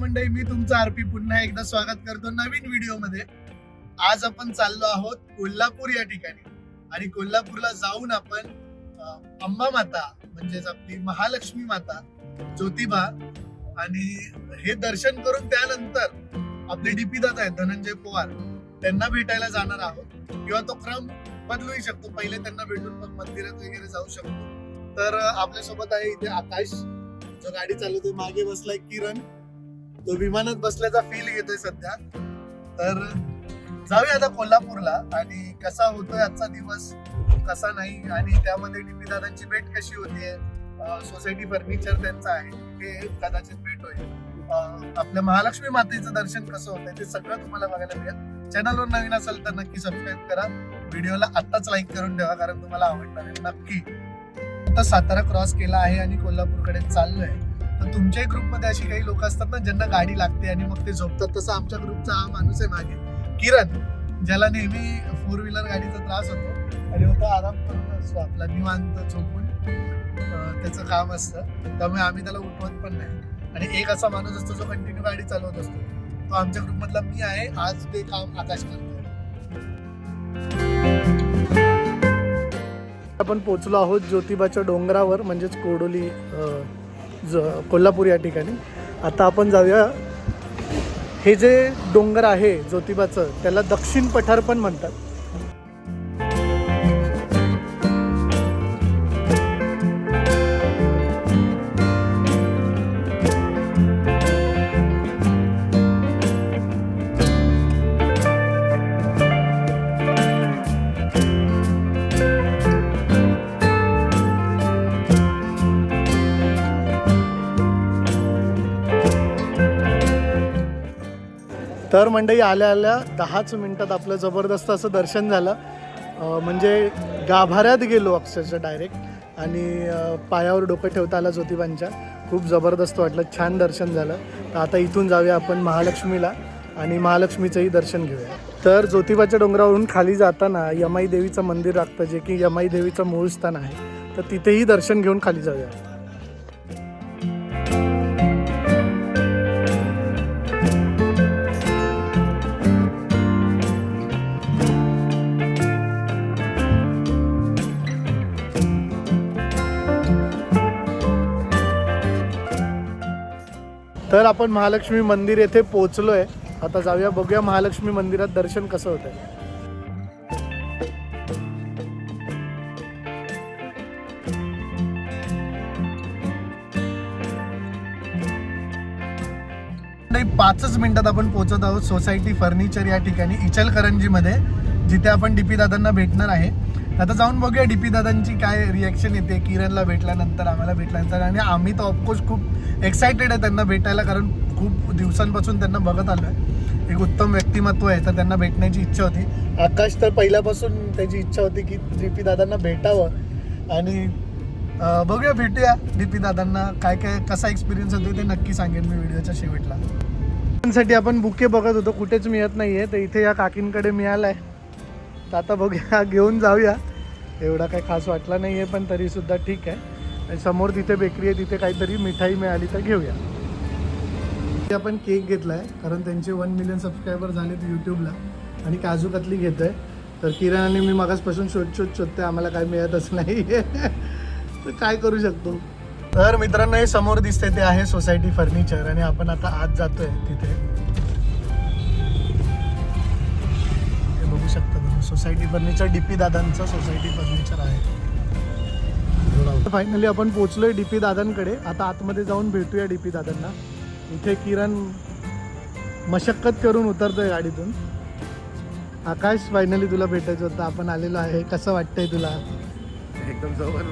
मंडळी मी तुमचा आरपी पुन्हा एकदा स्वागत करतो नवीन व्हिडिओमध्ये आज आपण चाललो आहोत कोल्हापूर या ठिकाणी. आणि कोल्हापूरला जाऊन आपण अंबा माता म्हणजेच आपली महालक्ष्मी माता ज्योतिबा आणि हे दर्शन करून त्यानंतर आपले डीपी दादा आहेत धनंजय पवार त्यांना भेटायला जाणार आहोत. किंवा तो क्रम बदलूही शकतो. पहिले त्यांना भेटून मग मंदिरात वगैरे जाऊ शकतो. तर अं, आपल्यासोबत आहे इथे आकाश. जो गाडी चालवतोय मागे बसलाय किरण. तो विमानात बसल्याचा फील येतोय सध्या. तर जाऊया आता कोल्हापूरला आणि कसा होतोय आजचा दिवस कसा नाही आणि त्यामध्ये डीपी दादांची भेट कशी होतीये सोसायटी फर्निचर त्यांचं आहे ते कदाचित भेट होईल. आपल्या महालक्ष्मी मातेचं दर्शन कसं होतंय ते सगळं तुम्हाला बघायला मिळेल. चॅनलवर नवीन असेल तर नक्की सबस्क्राईब करा. व्हिडिओला आत्ताच लाईक करून ठेवा कारण तुम्हाला आवडणार आहे नक्की. आता सातारा क्रॉस केला आहे आणि कोल्हापूरकडे चाललोय. तुमच्याही ग्रुपमध्ये अशी काही लोक असतात ना ज्यांना गाडी लागते आणि मग ते झोपतात. तसं आमच्या ग्रुपचा हा माणूस आहे मागे. किरण ज्याला नेहमी फोर व्हीलर गाडीचा त्रास होतो. आणि होता आराम करत असतो आपला निवांत झोपून त्याचं काम असतं. त्यामुळे आम्ही त्याला उठवत पण नाही. आणि एक असा माणूस असतो जो कंटिन्यू गाडी चालवत असतो. तो आमच्या ग्रुपमधला मी आहे. आज ते काम आकाश करतो आपण पोचलो आहोत ज्योतिबाच्या डोंगरावर म्हणजेच कोडोली ज- कोल्हापूर या ठिकाणी. आता आपण जाऊया. हे जे डोंगर आहे ज्योतिबाचं त्याला दक्षिण पठार पण म्हणतात. तर मंडळी आल्या आल्या दहाच मिनिटात आपलं जबरदस्त असं दर्शन झालं. म्हणजे गाभाऱ्यात गेलो अक्षरशः डायरेक्ट आणि पायावर डोकं ठेवता आलं ज्योतिबांच्या. खूप जबरदस्त वाटलं छान दर्शन झालं. तर आता इथून जाऊया आपण महालक्ष्मीला आणि महालक्ष्मीचंही दर्शन घेऊया. तर ज्योतिबाच्या डोंगरावरून खाली जाताना यमाई देवीचं मंदिर लागतं जे की यमाई देवीचं मूळ स्थान आहे. तर तिथेही दर्शन घेऊन खाली जाऊया. तर आपण महालक्ष्मी मंदिर येथे पोहोचलोय. आता जाऊया बघूया महालक्ष्मी मंदिरात दर्शन कसं होतंय. नाही पाचच मिनिटात आपण पोहोचत आहोत. सोसायटी फर्निचर या ठिकाणी इचलकरंजीमध्ये जिथे आपण डीपी दादांना भेटणार आहे. आता जाऊन बघूया डीपी दादांची काय रिॲक्शन येते. किरणला भेटल्यानंतर आम्हाला भेटल्यानंतर. आणि आम्ही तर ऑफकोर्स खूप एक्सायटेड आहे त्यांना भेटायला कारण खूप दिवसांपासून त्यांना बघत आलो आहे एक उत्तम व्यक्तिमत्व आहे तर त्यांना भेटण्याची इच्छा होती. आकाश तर पहिल्यापासून त्याची इच्छा होती की डीपी दादांना भेटावं. आणि बघूया भेटूया डीपी दादांना. काय काय कसा एक्सपिरियन्स होतो ते नक्की सांगेन मी व्हिडिओच्या शेवटला. साठी आपण बुके बघत होतो. कुठेच मिळत नाहीये. तर इथे या काकींकडे मिळालाय. तर आता बघूया घेऊन जाऊया. एवढा काही खास वाटला नाही आहे पण तरीसुद्धा ठीक आहे. आणि समोर तिथे बेकरी आहे तिथे काहीतरी मिठाई मिळाली तर घेऊया. आपण केक घेतला आहे कारण त्यांचे वन मिलियन सबस्क्रायबर झालेत यूट्यूबला आणि काजू कतली आहे तर किराणाने मी मागासपासून शोध शोध शोधते आम्हाला काय मिळतच नाही. तर काय करू शकतो? तर मित्रांनो हे समोर दिसते ते आहे सोसायटी फर्निचर. आणि आपण आता आत जातोय तिथे. सोसायटी फर्निचर डीपी दादांचं सोसायटी फर्निचर आहे. फायनली आपण पोहोचलोय डीपी दादांकडे. आता आतमध्ये जाऊन भेटूया डीपी दादांना. इथे किरण मशक्कत करून उतरतोय गाडीतून. आकाश फायनली तुला भेटायचं होतं. आपण आलेलो आहे. कसं वाटतंय तुला? एकदम जवळ.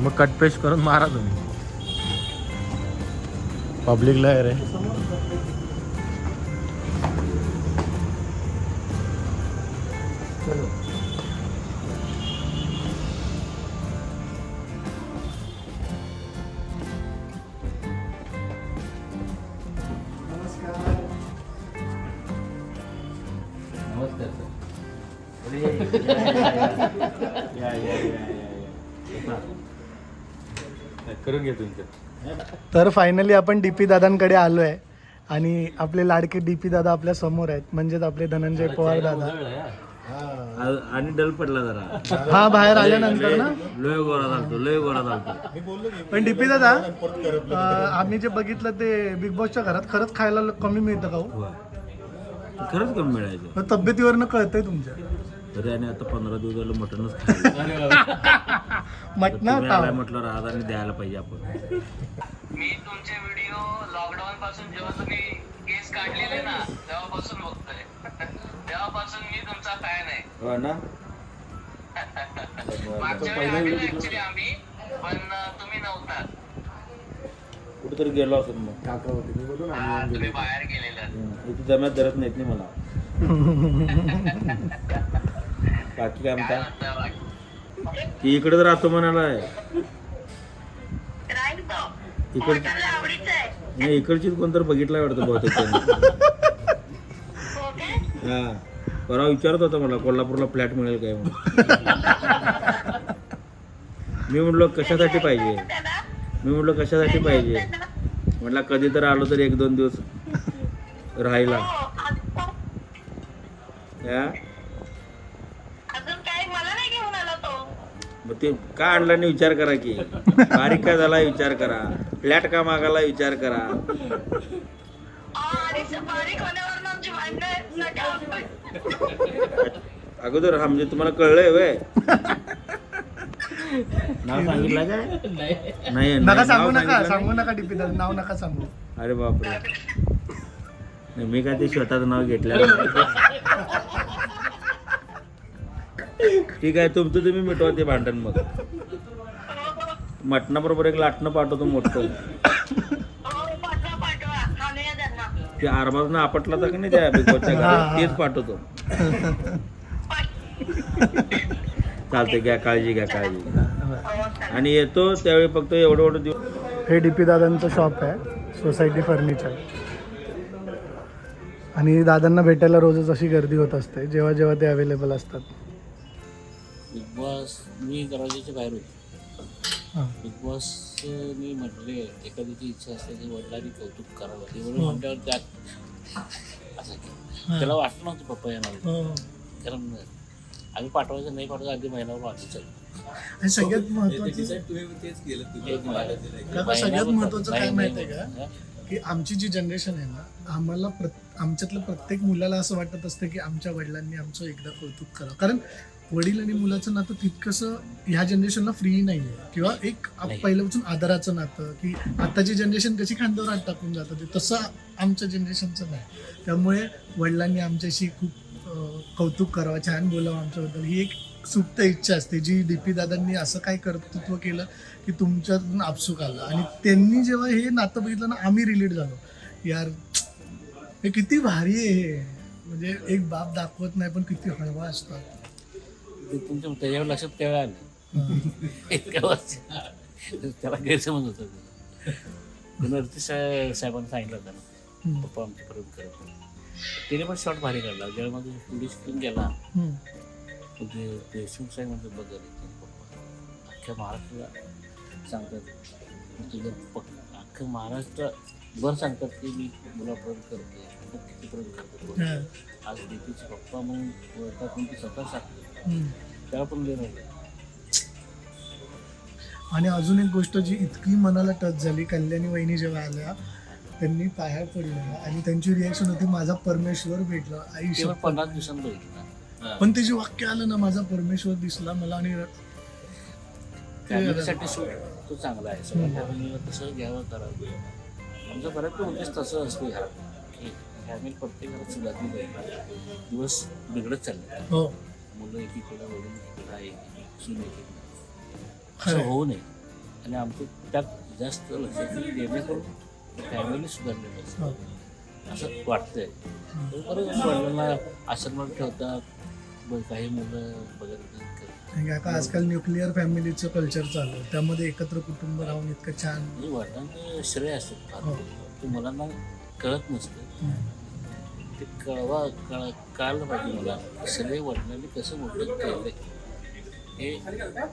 मग कट पेस्ट करून मारा तुम्ही. पब्लिकला आहे रे. नमस्कार. सर. या या या या या करून घे तुमचं तर फायनली आपण डीपी दादांकडे आलो आहे आणि आपले लाडके डीपी दादा आपल्यासमोर आहेत म्हणजेच आपले धनंजय पवार दादा. आणि डल पडला जरा. हा बाहेर आल्यानंतर ना? लय गोरा झालतो लय गोरा झालतो. पण डीपी दादा अं, आम्ही जे बघितलं ते बिग बॉसच्या घरात खरंच खायला ल- कमी मिळतं का हो? खरंच कमी मिळायचं. मग तब्येतीवरनं कळतंय तुमच्या. तरी आणि आता पंधरा दिवस झालं मटनच खाल्लं. मटणा तुम्ही म्हटलं आज आणि द्यायला पाहिजे आपण. मी तुमचे व्हिडिओ लॉकडाऊन पासून जेव्हा तुम्ही केस काढलेले ना तेव्हापासून मी तुमचा फॅन आहे. हो ना? मागच्या वेळी आलेलो ऍक्च्युली आम्ही पण अं, तुम्ही नव्हता. कुठेतरी गेलो असत मग. काका होते मी बोलून हा, तुम्ही बाहेर गेलेला. हम्म. इथे जम्यात धरत नाहीत नाही मला. बाकी काय म्हणता? ती इकडेच राहतो म्हणालाय इकड नाही इकडचीच कोणतरी बघितलाय वाटतं बहुतेक त्यांनी. हा. परवा विचारत होता मला कोल्हापूरला फ्लॅट मिळेल काय म्हणून. मी म्हटलो कशासाठी पाहिजे? मी म्हटलो कशासाठी पाहिजे? म्हटलं कधी तर आलो तर एक दोन दिवस राहायला. मग ते का आणला नाही विचार करा की. बारीक काय झाला विचार करा. फ्लॅट का मागायला विचार करा. अगोदर हा म्हणजे तुम्हाला कळलंय वय. नाव सांगितलं काय? नाही नका सांगू नका सांगितलं सांगू नका डीपी दादा नाव नका सांगू. नाही? अरे बापरे. नाही, मी काय ते स्वतःच नाव घेतलं ठीक आहे तुमचं तुम्ही मिटवा ते भांडण मग. मटणाबरोबर एक लाटणं पाठवतो मोठं हो पाठवा पाठवा आणूया त्यांना ते आरबाजनं आपटला तर का नाही त्या बिगोच्या हा, हा. घरी तेच पाठवतो. चालतंय घ्या काळजी घ्या काळजी. आणि येतो त्यावेळी फक्त एवढं एवढं दिवस हे डीपी दादांचं शॉप आहे सोसायटी फर्निचर आणि दादांना भेटायला रोजच अशी गर्दी होत असते जेव्हा जेव्हा ते अवेलेबल असतात. बिग बॉस मी दरवाजाच्या बाहेर होतो. बिग बॉस मी म्हटले एखाद्याची इच्छा असते की वडिलांनी कौतुक करावं. एवढं म्हटल्यावर त्यात असं केलं. त्याला वाटलं नव्हतं पप्पा येणार. कारण आम्ही पाठवायचं नाही पाठवायचं आधी महिन्यावर आहे. आणि सगळ्यात महत्वाचं सगळ्यात महत्वाचं काय माहितीये का? हा? की आमची जी जनरेशन आहे ना आम्हाला आमच्यातलं प्रत्येक मुलाला असं वाटत असतं की आमच्या वडिलांनी आमचं एकदा कौतुक करावं. कारण वडील आणि मुलाचं नातं तितकंसं ह्या जनरेशनला फ्री नाही आहे किंवा एक आप-. पहिल्यापासून आदराचं नातं की आताची जनरेशन कशी खांद्यावर हात टाकून जातं ते तसं आमच्या जनरेशनचं नाही. त्यामुळे वडिलांनी आमच्याशी खूप अं, कौतुक करावं छान बोलावं आमच्याबद्दल. ही एक सुप्त इच्छा असते जी डी पी दादांनी असं काय कर्तृत्व केलं की तुमच्यातून आपसूक आलं. आणि त्यांनी जेव्हा हे नातं बघितलं ना आम्ही रिलेट झालो. यार हे किती भारी आहे हे. म्हणजे एक बाप दाखवत नाही पण किती हळवा असतात. ते तुमच्या त्याच्यावर लक्षात त्यावेळेला आलं. इतक्या वर्ष. त्याला गैरसमज होता. अर्थी साहेबांना सांगितलं होतं. पप्पा आमचे प्रेम करत. त्याने पण शॉर्ट भारी काढला. जेव्हा माझं स्टुडिओ शिकून गेला. देशमुख साहेब म्हणजे बघ पप्पा अख्ख्या महाराष्ट्राला सांगतात. तुझं पक अख्ख्या महाराष्ट्र भर सांगतात की मी मुला प्रेम करते मग किती प्रेम करते. आज डीपीचे पप्पा म्हणून स्वतः सांगते तेव्हा पण लिहिलं आणि अजून एक गोष्ट जी इतकी मनाला टच झाली कल्याणी वहिनी जेव्हा आल्या त्यांनी पाया पडल्या आणि त्यांची रिॲक्शन होती माझा परमेश्वर भेटला आई. पन्नास बघितलं पण ते जे वाक्य आलं ना माझा परमेश्वर दिसला मला आणि फॅमिलीसाठी तो चांगला आहे. सगळ्या फॅमिलीला तसं घ्यावं करावं. आमचं बऱ्याच उद्देश तसं असतो ह्या फॅमिली प्रत्येकाला सुधारली पाहिजे दिवस बिघडत चालले. हो. मुलं एकीकडे वडील एकीकडे आई सून एकीकडे. असं होऊ नये. आणि आमचं त्यात जास्त लक्ष की जेणेकरून फॅमिली सुधारली पाहिजे हो. असं वाटतंय. तर बरं वडिलांना आश्रमात ठेवतात काही मुलं आणि आता आजकाल न्यूक्लिअर फॅमिलीचं कल्चर चालू आहे. त्यामध्ये एकत्र कुटुंब राहून इतकं छान. वडिलांचे श्रेय असतात फार. हो. मुलांना कळत नसतं. ते कळवा कळ कळायला पाहिजे मला. श्रेय वडिलांनी कसं मोठं केलं हे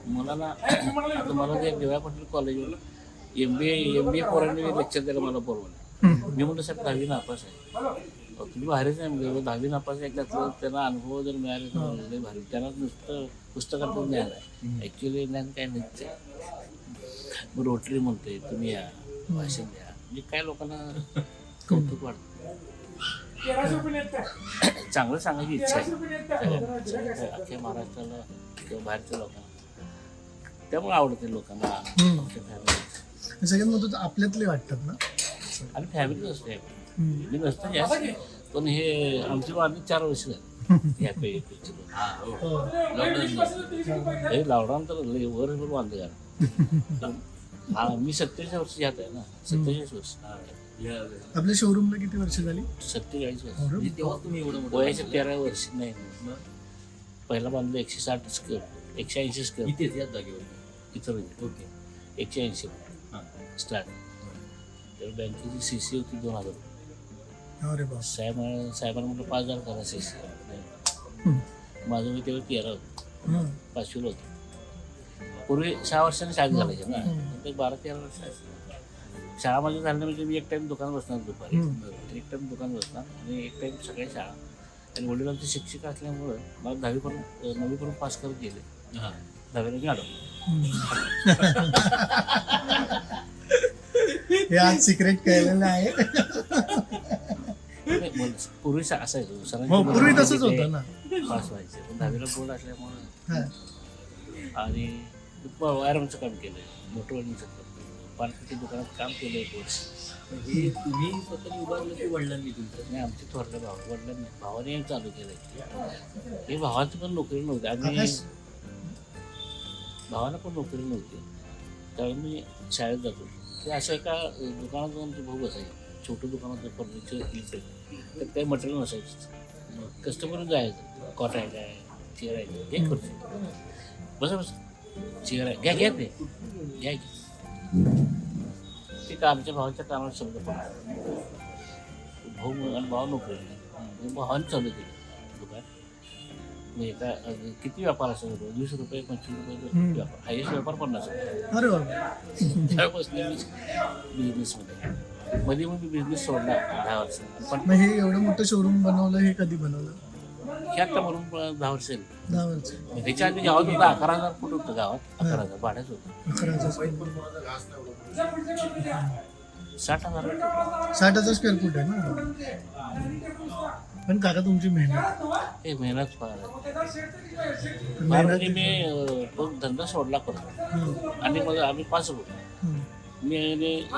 मुलांना आता मला ते Y Patil कॉलेजवर M B M B A पोरांनी लेक्चर द्यायला मला बोलवलं. मी म्हटलं साहेब दहावी नापास आहे. तुम्ही भारीच आहे म्हणजे दहावी नापास आहे त्यातलं त्यांना अनुभव जर मिळाले तर भारी. त्यांना नुसतं पुस्तकातून ज्ञान आहे. ॲक्च्युली ज्ञान काय नसते मग रोटरी म्हणते तुम्ही या भाषण द्या. म्हणजे काय लोकांना कौतुक वाटतं? चांगलं सांगायची इच्छा आहे. सगळ्यांना. अख्ख्या महाराष्ट्राला किंवा बाहेरच्या लोकांना. त्यामुळे आवडते लोकांना. आमच्या फॅमिली सगळ्यात महत्वाचं आपल्यातले वाटतात ना? आणि फॅमिली असते. मी नसतं जास्त पण हे आमची वाढली चार वर्ष झाली. या पे हो. हे. लॉकडाऊन तर लय वर्षभर बांधलं हा मी सत्तेचाळीस वर्ष यात आहे ना. सत्तेचाळीस वर्ष. आपल्या शोरूमला किती वर्ष झाली? सत्तेचाळीस वर्ष. म्हणजे तेव्हा तुम्ही एवढं वयाच्या तेरा वर्ष नाही नाही. पहिला बांधलं एकशे साठ स्क्वेअर एकशे ऐंशी स्क्वेअर इथेच याच जागेवर. इथं ओके. एकशे ऐंशी हां. स्टार्ट तर बँकेची सी सी होती दोन हजार. रुपये. अरे बाप. साहेब साहेबांना म्हटलं पाच हजार करा सी सी. माझं मी तेव्हा तेरा होतं. हं. पाचवीला होतो. पूर्वी सहा वर्षांनी शाळेत घालायचे ना. ते बारा तेरा वर्ष शाळा माझी झाली म्हणजे मी एक टाइम दुकान बसणार दुपारी. एक टाइम दुकान बसणार आणि एक टाइम सकाळी शाळा. आणि वडिलांचे शिक्षक असल्यामुळं मला दहावीपर्यंत नववीपर्यंत पास करत गेले. हां. दहावीला मी आलो. हे आज सिक्रेट कळलेलं आहे. पूर्वी असायचो सरांची हो पूर्वी तसंच होते, ना. पास व्हायचे. पण दहावीला बोर्ड असल्यामुळं हा. आणि वायरमचं काम केलं मोटरवाडीचं काम. पानपट्टी दुकानात काम केलं एक वर्ष. हे तुम्ही स्वतः उभारलं की वडिलांनी तुमचं? नाही आमचे थोरले भाऊ वडिलांनी भावाने हे चालू केलं हे भावाची पण नोकरी नव्हती. आम्ही भावाला पण नोकरी नव्हती. त्यावेळी मी शाळेत जातो. ते असं एका दुकानात जाऊन ते भाऊ बसायचे. छोटं दुकानात फर्निचर इलेक्ट्रिक तर काही मटेरियल नसायचं. मग कस्टमर जायचं. कॉट आहे काय? चेअर आहे काय? घे खुर्ची. बसा बस. चेअर आहे. घ्या घ्या ते. घ्या घ्या ते का आमच्या भावाच्या कानावर शब्द पडला भाऊ आणि भाऊ नोकरी भावाने चालू केलं. दुकान. एका अं, किती व्यापार असेल? वीस रुपये पंचवीस रुपये. व्यापार? हायेस्ट व्यापार पन्नास रुपये. त्यापासून बिझनेसमध्ये. मध्ये मग मी बिझनेस सोडला दहा वर्ष. पण हे एवढं मोठं शोरूम बनवलं हे कधी बनवलं? आता म्हणून दहा वर्ष झाली. दहा वर्ष. त्याच्या आधी गावात होतं अकरा हजार फूट होतं गावात अकरा हजार भाड्याच होतं. अकरा हजार square. साठ हजार. साठ हजार स्क्वेअर फूट आहे ना? पण काका तुमची मेहनत. हे मेहनत फार आहे. फार म्हणजे मी अं, तो धंदा सोडला परत. आणि मग आम्ही पाच होतो. मी आणि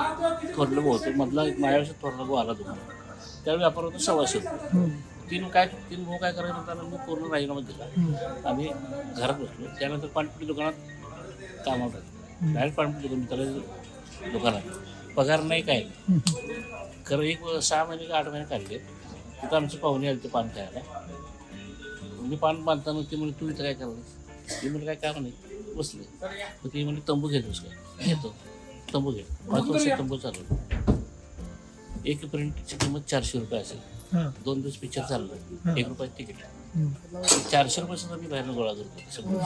थोरलं भाऊ होतो. मधला एक माझ्यापेक्षा थोरला भाऊ आला तुम्हाला त्यावेळी व्यापार होतो सव्वाशे रुपये. तीन काय तीन भाऊ काय करायचं होता मी पूर्ण राजीनामा दिला. आम्ही घरात बसलो. त्यानंतर पाणपट्टी दुकानात कामावर राहिलो डायरेक्ट पाणपट्टी दुकान मित्राच्या दुकानात पगार नाही काय. खरं एक सहा महिने का आठ महिने काढले. तिथं आमचे पाहुणे आले ते पान खायला. मी पान बांधताना ते म्हणजे तू इथं काय करायला ते म्हणजे काय काम नाही. बसले. मग ते म्हणजे तंबू घेतोस काय? घेतो. तंबू घे. पाच वर्ष तंबू चालवतो. एक प्रिंटची किंमत चारशे रुपये असेल. दोन दिवस पिक्चर चाललं एक रुपये तिकीट. चारशे रुपये सुद्धा मी बाहेरनं गोळा करतो सगळं.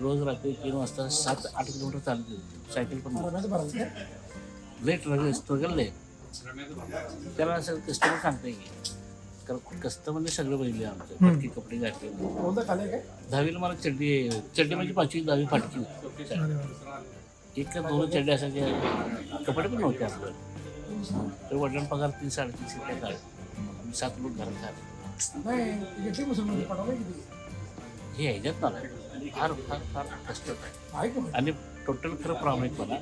रोज रात्री तीन वाजता सात आठ किलोमीटर चालते. सायकल पण ट्रगल स्ट्रगल लय त्याला असं कस्टमर सांगता की कारण कस्टमरने सगळं बघितले आमचं. फाटकी कपडे घातले दहावीला मला चड्डी चड्डी म्हणजे पाचवी दहावी फाटकी. एक का दोन चड्डे असायचे कपडे पण नव्हते आपल्याला तर वडिलांना पगार तीन साडेतीनशे रुपये काढ सात लोक घरात खात हे ह्याच्यात ना फार फार फार कष्ट आहे. आणि टोटल खरं प्रामाणिकपणा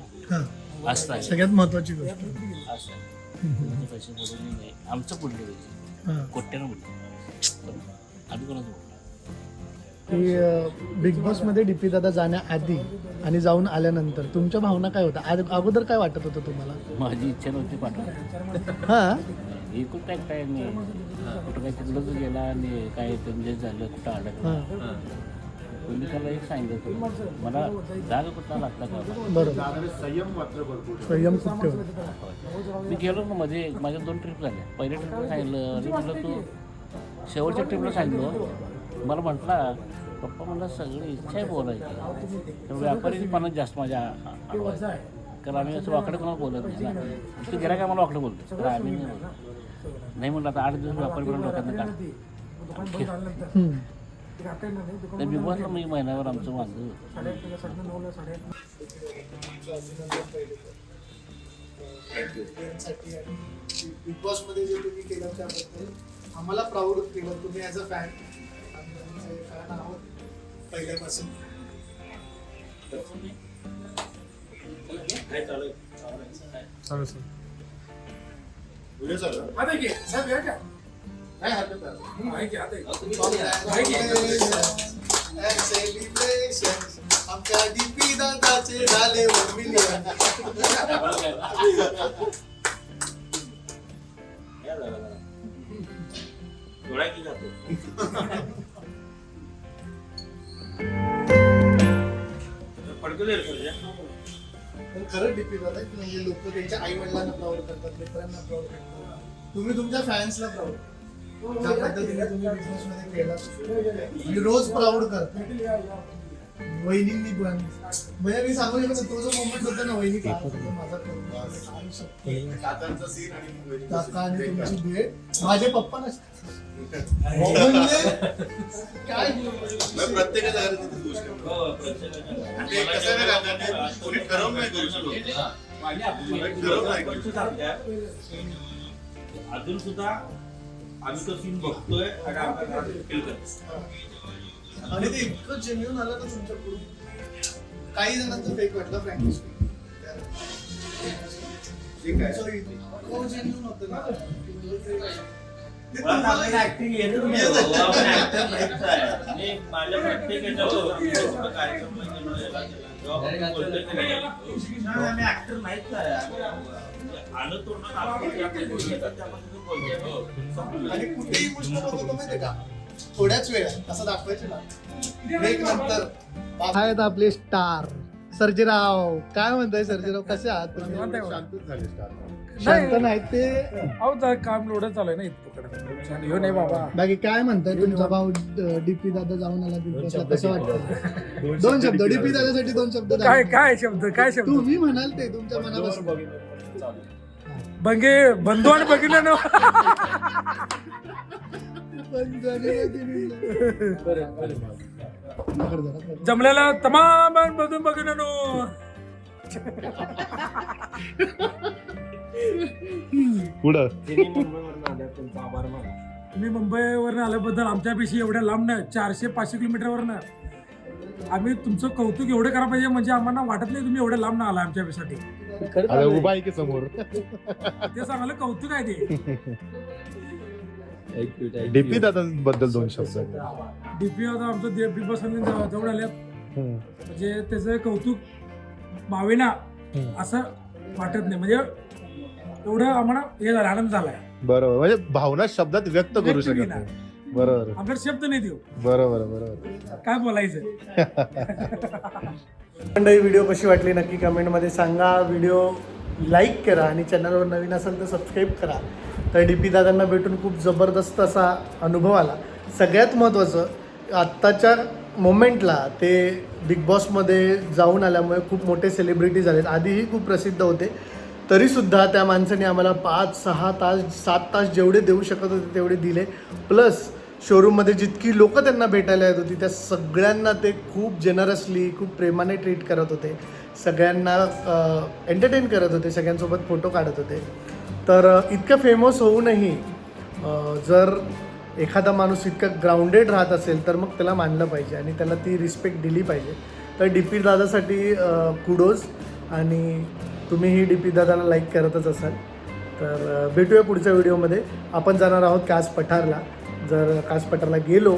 असं आहे. सगळ्यात महत्वाची गोष्ट. असं पैसे बोलवले नाही. आमचं बुडले पाहिजे. कोट्यानं बुडले आम्ही कोणाचं की बिग बॉसमध्ये डीपी दादा जाण्याआधी आणि जाऊन आल्यानंतर तुमच्या भावना काय होत्या? आज अगोदर काय वाटत होतं तुम्हाला? माझी इच्छा नव्हती पाठवायची हा? एकूण काय काय नाही कुठं काय तिकडंच गेला आणि काय म्हणजे झालं कुठं अडकलं. हा. तुम्ही त्याला एक सांगितलं मला जागा कुठला लागला का? बरोबर. संयम खूप ठेव मी गेलो ना मध्ये माझ्या दोन ट्रिप झाल्या. पहिल्या ट्रिपला सांगितलं आणि म्हटलं तू शेवटच्या ट्रिपला सांगितलं मला म्हटला पप्पा मला सगळी इच्छा आहे बोलायची. तर व्यापारीपणा जास्त माझ्या कारण आम्ही असं वाकडं कोणाला बोलत नाही ना. नुसतं गिरायक आम्हाला वाकडं बोलतो तर आम्ही नाही बोलत. नाही म्हटलं आता आठ दिवस व्यापारीपणा डोक्यात काढ. तर बिग मी महिन्यावर आमचं माझं बिग बॉसमध्ये जे तुम्ही केलं त्याबद्दल आम्हाला प्राऊड केलं. तुम्ही ॲज अ फॅन पहिल्यापासून. काय चालू आहे? काय हरकत सेलिब्रेशन आमच्या डीपी दादाचे झाले वन मिलियन. डोळा की जातो. पण खरं डीपी दादा की म्हणजे लोक त्यांच्या आई वडिलांना प्राऊड करतात मित्रांना प्राऊड करतात. तुम्ही तुमच्या फॅन्सला प्राऊड ज्या पद्धतीने तुम्ही बिझनेस मध्ये केला मी रोज प्राऊड करतो. वहिनींनी पण. म्हणजे मी सांगू शकतो तो जो मोमेंट होता ना वहिनी होता माझा काका आणि. तुमची भेट. माझे पप्पा नसते म्हणजे काय मग प्रत्येकाच्या घरात तिथे गोष्ट आहे. हो, प्रत्येकाच्या- आणि ते कसं आहे ना काका, ते कोणी ठरवून नाही करू शकत. ठरवून नाही करू पण सांगत्या, अजून सुद्धा आम्ही तो सीन बघतोय आणि आमच्या फील करतो आणि ते इतकं जेन्युन आलं ना तुमच्याकडून. काही जणांचं फेक वाटलं फ्रँकली ठीक आहे. जेन्युन होतं ना. नाहीच आहे. माझ्या प्रत्येक याच्यावर कार्यक्रम म्हणजे नाहीच आहे. आलं तोंडात आपण गोष्टी. हो, माहितीये का? थोड्याच वेळात असं दाखवायचे ना. ब्रेक नंतर आहेत आपले स्टार. सर्जेराव काय म्हणताय सर्जेराव? कसे आहात तुम्ही? शांतच शांत नाही ते? अहो तर काम लोडच चालू आहे ना इतकं ह्यो नाही बाबा. बाकी काय म्हणताय तुमचा भाऊ? डीपी दादा जाऊन आला बिग बॉसला कसं वाटतं दोन शब्द डीपी दादासाठी दोन शब्द काय द्या. काय शब्द? काय शब्द? तुम्ही म्हणाल ते तुमच्या मनापासून. बंगे बंधू आणि बघितलं ना. पण जरी. पकड जरा, जमलेला तमाम बंधून बघितलं नो पुढं. तुम्ही मुंबईवरनं आल्याबद्दल आमच्यापेक्षा एवढ्या लांब नाही चारशे पाचशे किलोमीटरवरनं. आम्ही तुमचं कौतुक एवढं करा पाहिजे म्हणजे आम्हाला वाटत नाही तुम्ही एवढ्या लांब ना आला आमच्यासाठी अरे उभा आहे की समोर. ते सांगायला कौतुक आहे ते. डीपी दादा बद्दल दोन शब्द. डीपी आता आमचं बिग बॉस जवळ आल्यात म्हणजे त्याचं कौतुक भावेना असं वाटत नाही. म्हणजे एवढं आम्हाला हे झालं आनंद झालाय बरोबर. म्हणजे भावना शब्दात व्यक्त करू शकत. नाही. बरोबर. आपल्याला शब्द नाही देऊ. बरोबर बरोबर. काय बोलायचं? मंडळी व्हिडिओ कशी वाटली नक्की कमेंटमध्ये सांगा. व्हिडिओ लाईक करा आणि चॅनलवर नवीन असेल तर सबस्क्राईब करा. तर डी पी दादांना भेटून खूप जबरदस्त असा अनुभव आला. सगळ्यात महत्त्वाचं आत्ताच्या मोमेंटला ते बिग बॉसमध्ये जाऊन आल्यामुळे खूप मोठे सेलिब्रिटी झालेत. आधीही खूप प्रसिद्ध होते. तरीसुद्धा त्या माणसाने आम्हाला पाच सहा तास सात तास जेवढे देऊ शकत होते तेवढे दिले. प्लस शोरूममध्ये जितकी लोकं त्यांना भेटायला येत होती त्या सगळ्यांना ते खूप जेनरसली खूप प्रेमाने ट्रीट करत होते. सगळ्यांना एंटरटेन करत होते सगळ्यांसोबत फोटो काढत होते. तर इतकं फेमस होऊनही जर एखादा माणूस इतकं ग्राउंडेड राहत असेल तर मग त्याला मानलं पाहिजे आणि त्याला ती रिस्पेक्ट दिली पाहिजे. तर डी पी दादासाठी कुडोज आणि तुम्हीही डी पी दादाला लाईक करतच असाल. तर भेटूया पुढच्या व्हिडिओमध्ये. आपण जाणार आहोत कास पठारला. जर कास पठारला गेलो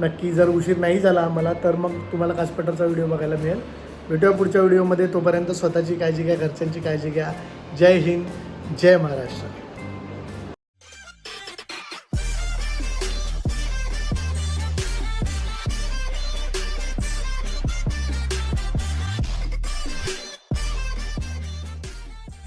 नक्की जर उशीर नाही झाला आम्हाला तर मग तुम्हाला कास पठारचा व्हिडिओ बघायला मिळेल. भेटूया पुढच्या व्हिडिओमध्ये. तोपर्यंत स्वतःची काळजी घ्या घरच्यांची काळजी घ्या. जय हिंद. जय महाराष्ट्र.